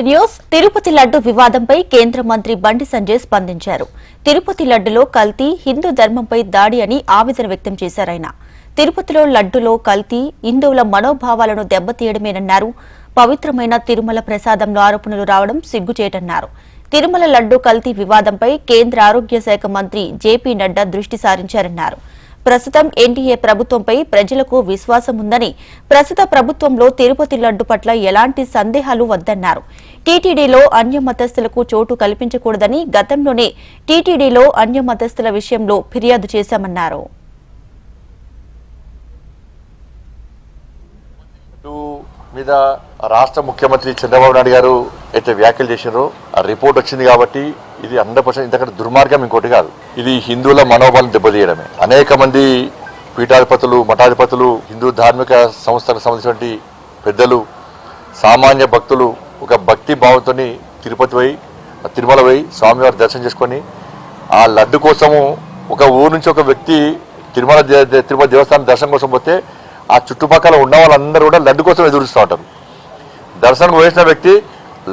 News Tirupati laddu వివాదంపై కేంద్ర మంత్రి బండి సంజయ్ స్పందించారు. తిరుపతి లడ్డులో కల్తీ హిందూ ధర్మంపై దాడి అని ఆవేదన వ్యక్తం చేశారాయన తిరుపతిలో లడ్డులో కల్తీ హిందువుల మనోభావాలను దెబ్బతీయడమేనన్నారు. పవిత్రమైన తిరుమల ప్రసాదంలో ఆరోపణలు రావడం సిగ్గుచేటన్నారు. తిరుమల లడ్డు కల్తీ వివాదంపై కేంద్ర ఆరోగ్య శాఖ మంత్రి జేపీ నడ్డా దృష్టి సారించారన్నారు. ప్రస్తుతం ఎన్డీఏ ప్రభుత్వంపై ప్రజలకు విశ్వాసం ఉందని ప్రస్తుత ప్రభుత్వంలో తిరుపతి లడ్డు పట్ల ఎలాంటి సందేహాలు వద్దన్నారు. టీటీడీలో అన్య మతస్థులకు చోటు కల్పించకూడదని గతంలోనే టీటీడీలో అన్య మతస్థుల విషయంలో ఫిర్యాదు చేశామన్నారు. మీద రాష్ట్ర ముఖ్యమంత్రి చంద్రబాబు నాయుడు గారు అయితే వ్యాఖ్యలు చేసినారో ఆ రిపోర్ట్ వచ్చింది కాబట్టి ఇది హండ్రెడ్ పర్సెంట్ ఇంతకంటే దుర్మార్గం ఇంకోటి కాదు. ఇది హిందువుల మనోబలం దెబ్బతీయడమే. అనేక మంది పీఠాధిపతులు మఠాధిపతులు హిందూ ధార్మిక సంస్థలకు సంబంధించినటువంటి పెద్దలు సామాన్య భక్తులు ఒక భక్తి భావంతో తిరుపతి పోయి తిరుమల పోయి స్వామివారి దర్శనం చేసుకొని ఆ లడ్డు కోసము ఒక ఊరు నుంచి ఒక వ్యక్తి తిరుమల తిరుపతి దేవస్థానం దర్శనం కోసం పోతే ఆ చుట్టుపక్కల ఉన్న వాళ్ళందరూ కూడా లడ్డు కోసం ఎదురుస్తూ ఉంటారు. దర్శనం వేసిన వ్యక్తి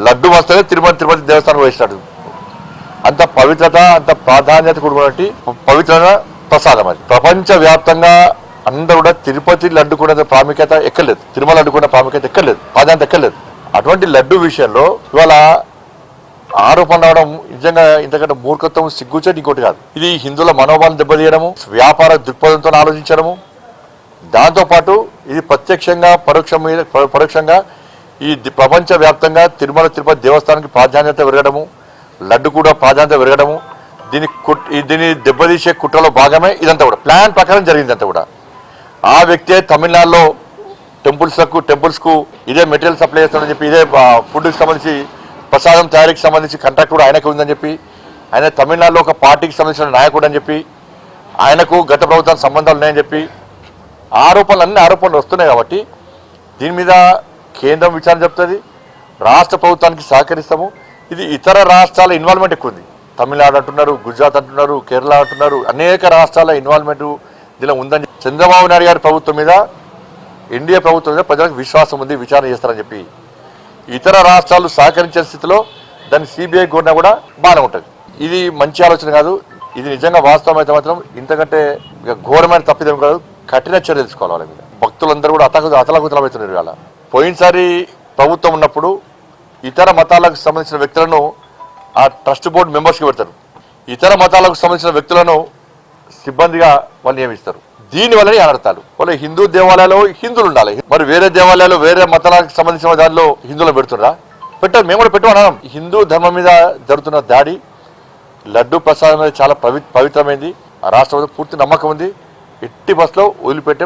లడ్డు వస్తేనే తిరుమల తిరుపతి దేవస్థానం వేసినాడు. అంత పవిత్రత అంత ప్రాధాన్యత కూడుకున్నటువంటి పవిత్రత ప్రసాదం అది. ప్రపంచవ్యాప్తంగా అందరూ కూడా తిరుపతి లడ్డుకున్న ప్రాముఖ్యత ఎక్కర్లేదు. తిరుమల లడ్డుకున్న ప్రాముఖ్యత ఎక్కలేదు ప్రాధాన్యత ఎక్కలేదు అటువంటి లడ్డు విషయంలో ఇవాళ ఆరోపణ రావడం నిజంగా ఇంతకంటే మూర్ఖత్వం సిగ్గుచేటి ఇంకోటి కాదు. ఇది హిందువుల మనోభావం దెబ్బతీయడము వ్యాపార దృక్పథంతో ఆలోచించడము. దాంతోపాటు ఇది ప్రత్యక్షంగా పరోక్ష మీద పరోక్షంగా ఈ ప్రపంచవ్యాప్తంగా ప్రపంచ వ్యాప్తంగా తిరుమల తిరుపతి దేవస్థానానికి ప్రాధాన్యత పెరగడము లడ్డు కూడా ప్రాధాన్యత పెరగడము. దీని కుట్ దీన్ని దెబ్బతీసే కుట్రలో భాగమే ఇదంతా కూడా. ప్లాన్ ప్రకారం జరిగిందంతా కూడా. ఆ వ్యక్తే తమిళనాడులో టెంపుల్స్లకు టెంపుల్స్కు ఇదే మెటీరియల్ సప్లై చేస్తాడని చెప్పి ఇదే ఫుడ్కి సంబంధించి ప్రసాదం తయారీకి సంబంధించి కాంట్రాక్ట్ కూడా ఆయనకు ఉందని చెప్పి ఆయన తమిళనాడులో ఒక పార్టీకి సంబంధించిన నాయకుడు అని చెప్పి ఆయనకు గత ప్రభుత్వానికి సంబంధాలు ఉన్నాయని చెప్పి ఆరోపణలు అన్ని ఆరోపణలు వస్తున్నాయి కాబట్టి దీని మీద కేంద్రం విచారణ చెప్తుంది రాష్ట్ర ప్రభుత్వానికి సహకరిస్తాము. ఇది ఇతర రాష్ట్రాల ఇన్వాల్వ్మెంట్ ఎక్కువ ఉంది. తమిళనాడు అంటున్నారు గుజరాత్ అంటున్నారు కేరళ అంటున్నారు అనేక రాష్ట్రాల ఇన్వాల్వ్మెంట్ దీనిలో ఉందని చంద్రబాబు నాయుడు గారి ప్రభుత్వం మీద ఎన్డీఏ ప్రభుత్వం మీద ప్రజలకు విశ్వాసం ఉంది విచారణ చేస్తారని చెప్పి. ఇతర రాష్ట్రాలు సహకరించే స్థితిలో దాన్ని సిబిఐ కూడా కూడా బాగానే ఉంటుంది. ఇది మంచి ఆలోచన కాదు. ఇది నిజంగా వాస్తవం అయితే మాత్రం ఇంతకంటే ఇక ఘోరమైన తప్పిదం కాదు. కఠిన చర్య తీసుకోవాలి వాళ్ళ మీద. భక్తులందరూ కూడా అతకు అతలకుతలమవుతున్నారు ఇవాళ. పోయినసారి ప్రభుత్వం ఉన్నప్పుడు ఇతర మతాలకు సంబంధించిన వ్యక్తులను ఆ ట్రస్ట్ బోర్డు మెంబర్స్కి పెడతారు. ఇతర మతాలకు సంబంధించిన వ్యక్తులను సిబ్బందిగా వాళ్ళు నియమిస్తారు. దీని వల్లనే అనర్థాలు వాళ్ళు హిందూ దేవాలయాల్లో హిందువులు ఉండాలి. మరి వేరే దేవాలయాలు వేరే మతాలకు సంబంధించిన దానిలో హిందువులు పెడుతున్నారా పెట్టారు మేము కూడా పెట్టమన్నాం హిందూ ధర్మం మీద జరుగుతున్న దాడి లడ్డు ప్రసాదం అనేది చాలా పవి పవిత్రమైంది. ఆ పూర్తి నమ్మకం ఉంది. ఎట్టి బస్సులో వదిలిపెట్టే